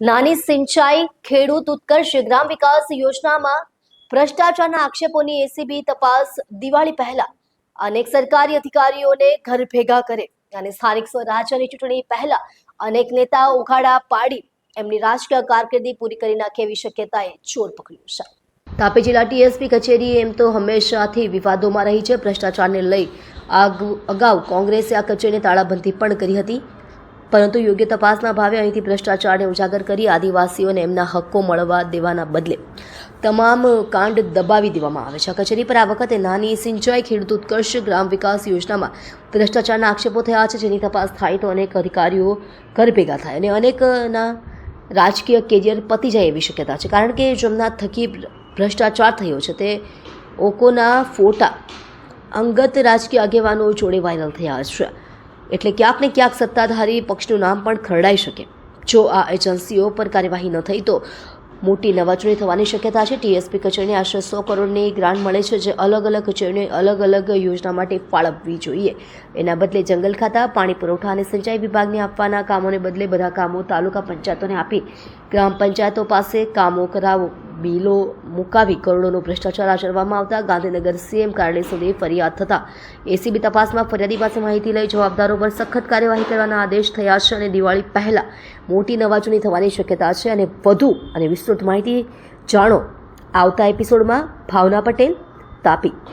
નાની સિંચાઈ, ખેડૂત ઉત્કર્ષ ગ્રામ વિકાસ યોજનામાં ભ્રષ્ટાચારના આક્ષેપોની એસીબી તપાસ દિવાળી પહેલા. અનેક સરકારી અધિકારીઓને ઘર ભેગા કરે અને સ્થાનિક સ્વરાજ્યની ચૂંટણી પહેલા અનેક નેતા ઉઘાડા પાડી એમની રાજકીય કારકિર્દી પૂરી કરી નાખે એવી શક્યતાએ ચોર પકડ્યું છે. તાપી જિલ્લા ટીએસપી કચેરી એમ તો હંમેશાથી વિવાદોમાં રહી છે. ભ્રષ્ટાચારને લઈ અગાઉ કોંગ્રેસે આ કચેરીને તાળાબંધી પણ કરી હતી. પરંતુ યોગ્ય તપાસના ભાવે અહીંથી ભ્રષ્ટાચારને ઉજાગર કરી આદિવાસીઓને એમના હક્કો મળવા દેવાના બદલે તમામ કાંડ દબાવી દેવામાં આવે છે. કચેરી પર આ વખતે નાની સિંચાઈ ખેડૂત ઉત્કર્ષ ગ્રામ વિકાસ યોજનામાં ભ્રષ્ટાચારના આક્ષેપો થયા છે, જેની તપાસ થાય તો અનેક અધિકારીઓ ઘર ભેગા થાય અને અનેકના રાજકીય કેરિયર પતી જાય એવી શક્યતા છે. કારણ કે જેમના થકી ભ્રષ્ટાચાર થયો છે, તે ઓકોના ફોટા અંગત રાજકીય આગેવાનો જોડે વાયરલ થયા છે. એટલે ક્યાંક ને ક્યાંક સત્તાધારી પક્ષનું નામ પણ ખરડાઈ શકે. જો આ એજન્સીઓ પર કાર્યવાહી ન થઈ તો મોટી નવાચણી થવાની શક્યતા છે. ટીએસપી કચેરીને આશરે સો કરોડની ગ્રાન્ટ મળે છે જે અલગ અલગ કચેરીને અલગ અલગ યોજના માટે ફાળવવી જોઈએ. એના બદલે જંગલ ખાતા, પાણી પુરવઠા અને સિંચાઈ વિભાગને આપવાના કામોને બદલે બધા કામો તાલુકા પંચાયતોને આપી ગ્રામ પંચાયતો પાસે કામો કરાવો. બિલો મુકાવી કરોડોનો ભ્રષ્ટાચાર આચરવામાં આવતા ગાંધીનગર સીએમ કાર્યાલય સુધી ફરિયાદ થતા. એસીબી તપાસમાં ફરિયાદી પાસે માહિતી લઈ જવાબદારો પર સખત કાર્યવાહી કરવાના આદેશ થયા છે અને દિવાળી પહેલાં મોટી નવાજૂની થવાની શક્યતા છે અને વધુ અને વિસ્તૃત માહિતી જાણો આવતા એપિસોડમાં ભાવના પટેલ તાપી.